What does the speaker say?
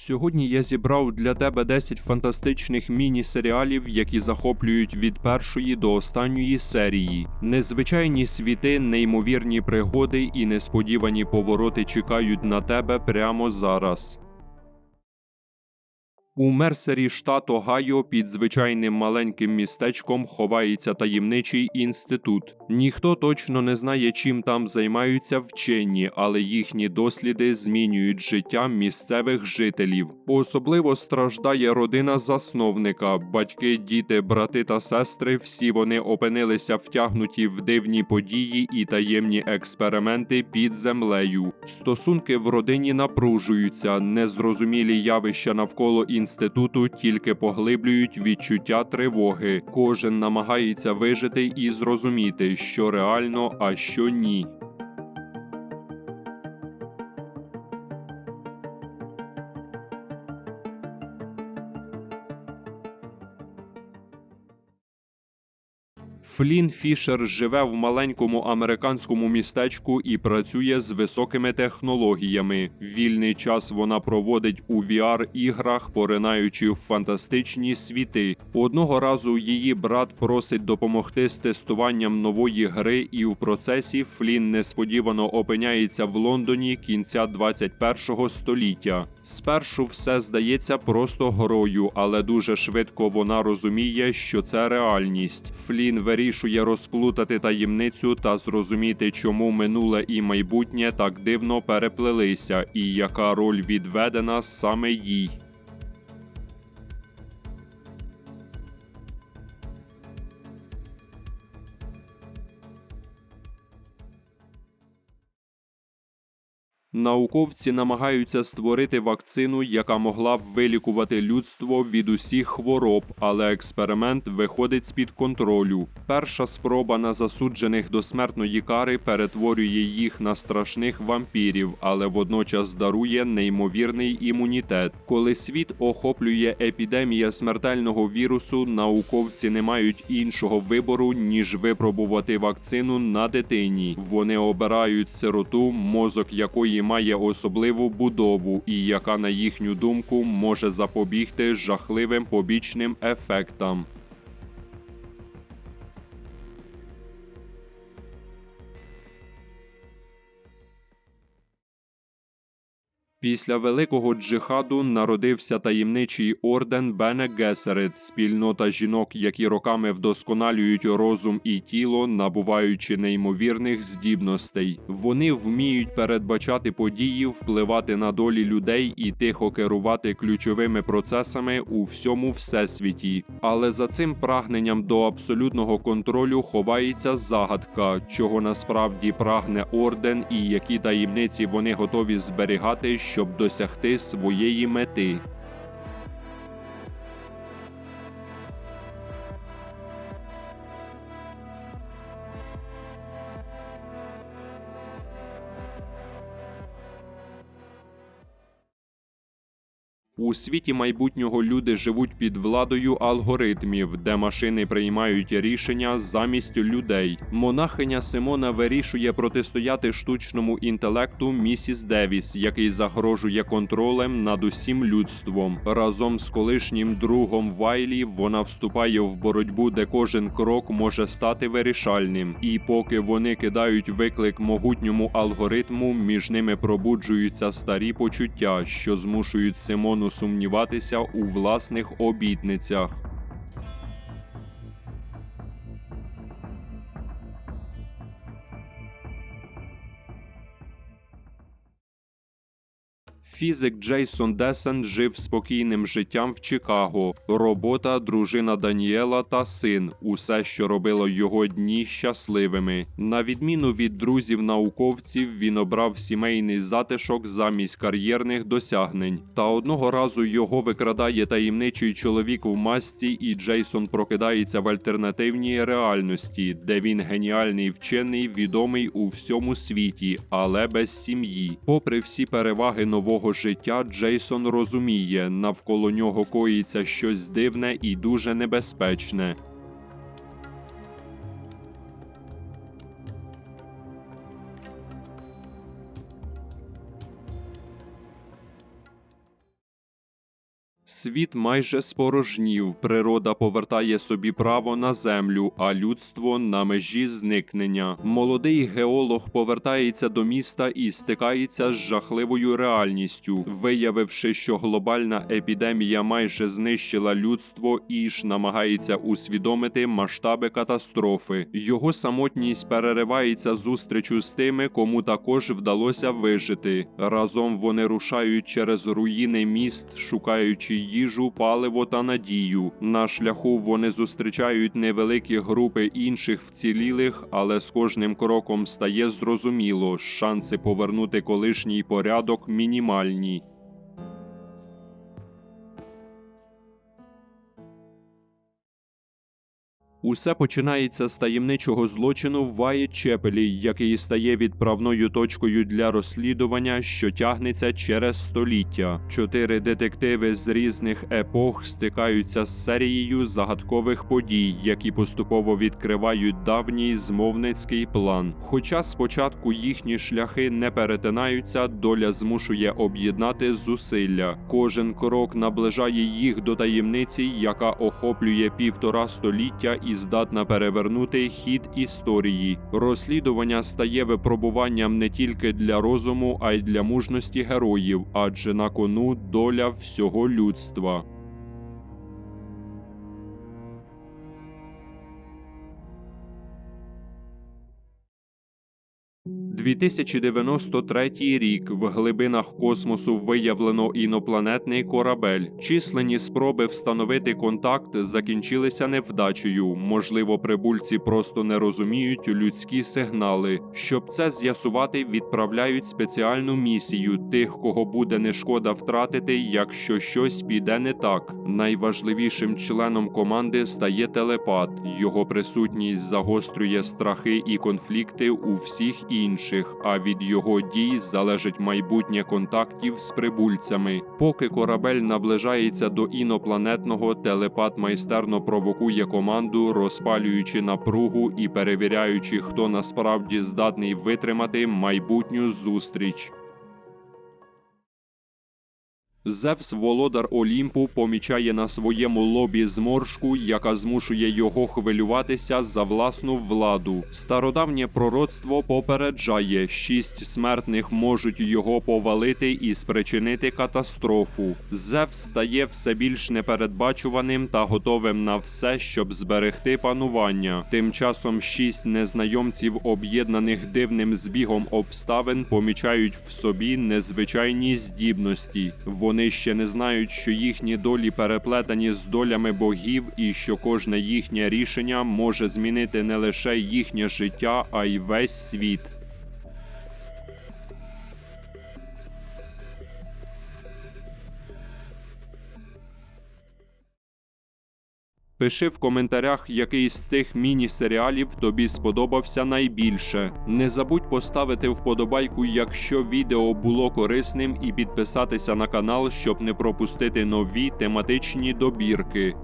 Сьогодні я зібрав для тебе 10 фантастичних міні-серіалів, які захоплюють від першої до останньої серії. Незвичайні світи, неймовірні пригоди і несподівані повороти чекають на тебе прямо зараз. У Мерсері, штат Огайо, під звичайним маленьким містечком ховається таємничий інститут. Ніхто точно не знає, чим там займаються вчені, але їхні досліди змінюють життя місцевих жителів. Особливо страждає родина засновника, батьки, діти, брати та сестри. Всі вони опинилися втягнуті в дивні події і таємні експерименти під землею. Стосунки в родині напружуються, незрозумілі явища навколо інституту тільки поглиблюють відчуття тривоги. Кожен намагається вижити і зрозуміти, що реально, а що ні. Флін Фішер живе в маленькому американському містечку і працює з високими технологіями. Вільний час вона проводить у VR-іграх, поринаючи в фантастичні світи. Одного разу її брат просить допомогти з тестуванням нової гри, і в процесі Флін несподівано опиняється в Лондоні кінця 21-го століття. Спершу все здається просто грою, але дуже швидко вона розуміє, що це реальність. Флін вирішує розплутати таємницю та зрозуміти, чому минуле і майбутнє так дивно переплелися, і яка роль відведена саме їй. Науковці намагаються створити вакцину, яка могла б вилікувати людство від усіх хвороб, але експеримент виходить з-під контролю. Перша спроба на засуджених до смертної кари перетворює їх на страшних вампірів, але водночас дарує неймовірний імунітет. Коли світ охоплює епідемія смертельного вірусу, науковці не мають іншого вибору ніж випробувати вакцину на дитині. Вони обирають сироту, мозок якої має особливу будову і яка, на їхню думку, може запобігти жахливим побічним ефектам. Після великого джихаду народився таємничий орден Бене Гесерет, спільнота жінок, які роками вдосконалюють розум і тіло, набуваючи неймовірних здібностей. Вони вміють передбачати події, впливати на долі людей і тихо керувати ключовими процесами у всьому всесвіті. Але за цим прагненням до абсолютного контролю ховається загадка, чого насправді прагне орден, і які таємниці вони готові зберігати щоб досягти своєї мети. Світі майбутнього люди живуть під владою алгоритмів, де машини приймають рішення замість людей. Монахиня Симона вирішує протистояти штучному інтелекту місіс Девіс, який загрожує контролем над усім людством. Разом з колишнім другом Вайлі вона вступає в боротьбу, де кожен крок може стати вирішальним. І поки вони кидають виклик могутньому алгоритму, між ними пробуджуються старі почуття, що змушують Симону сумніватися у власних обітницях. Фізик Джейсон Десен жив спокійним життям в Чикаго. Робота, дружина Даніела та син усе, що робило його дні щасливими. На відміну від друзів-науковців, він обрав сімейний затишок замість кар'єрних досягнень. Та одного разу його викрадає таємничий чоловік в масці, і Джейсон прокидається в альтернативній реальності, де він геніальний вчений, відомий у всьому світі, але без сім'ї. Попри всі переваги нового життя, Джейсон розуміє, навколо нього коїться щось дивне і дуже небезпечне. Світ майже спорожнів, природа повертає собі право на землю, а людство на межі зникнення. Молодий геолог повертається до міста і стикається з жахливою реальністю, виявивши, що глобальна епідемія майже знищила людство, Іш намагається усвідомити масштаби катастрофи. Його самотність переривається зустрічю з тими, кому також вдалося вижити. Разом вони рушають через руїни міст, шукаючи їжу, паливо та надію. На шляху вони зустрічають невеликі групи інших вцілілих, але з кожним кроком стає зрозуміло, шанси повернути колишній порядок мінімальні. Усе починається з таємничого злочину в Вайт-Чепелі, який стає відправною точкою для розслідування, що тягнеться через століття. Чотири детективи з різних епох стикаються з серією загадкових подій, які поступово відкривають давній змовницький план. Хоча спочатку їхні шляхи не перетинаються, доля змушує об'єднати зусилля. Кожен крок наближає їх до таємниці, яка охоплює півтора століття і здатна перевернути хід історії. Розслідування стає випробуванням не тільки для розуму, а й для мужності героїв, адже на кону доля всього людства. – 2093 рік в глибинах космосу виявлено інопланетний корабель. Численні спроби встановити контакт закінчилися невдачею. Можливо, прибульці просто не розуміють людські сигнали. Щоб це з'ясувати, відправляють спеціальну місію тих, кого буде не шкода втратити, якщо щось піде не так. Найважливішим членом команди стає телепат. Його присутність загострює страхи і конфлікти у всіх інших, а від його дій залежить майбутнє контактів з прибульцями. Поки корабель наближається до інопланетного, телепат майстерно провокує команду, розпалюючи напругу і перевіряючи, хто насправді здатний витримати майбутню зустріч. Зевс, володар Олімпу, помічає на своєму лобі зморшку, яка змушує його хвилюватися за власну владу. Стародавнє пророцтво попереджає, шість смертних можуть його повалити і спричинити катастрофу. Зевс стає все більш непередбачуваним та готовим на все, щоб зберегти панування. Тим часом шість незнайомців, об'єднаних дивним збігом обставин, помічають в собі незвичайні здібності. Вони ще не знають, що їхні долі переплетені з долями богів, і що кожне їхнє рішення може змінити не лише їхнє життя, а й весь світ. Пиши в коментарях, який з цих міні-серіалів тобі сподобався найбільше. Не забудь поставити вподобайку, якщо відео було корисним, і підписатися на канал, щоб не пропустити нові тематичні добірки.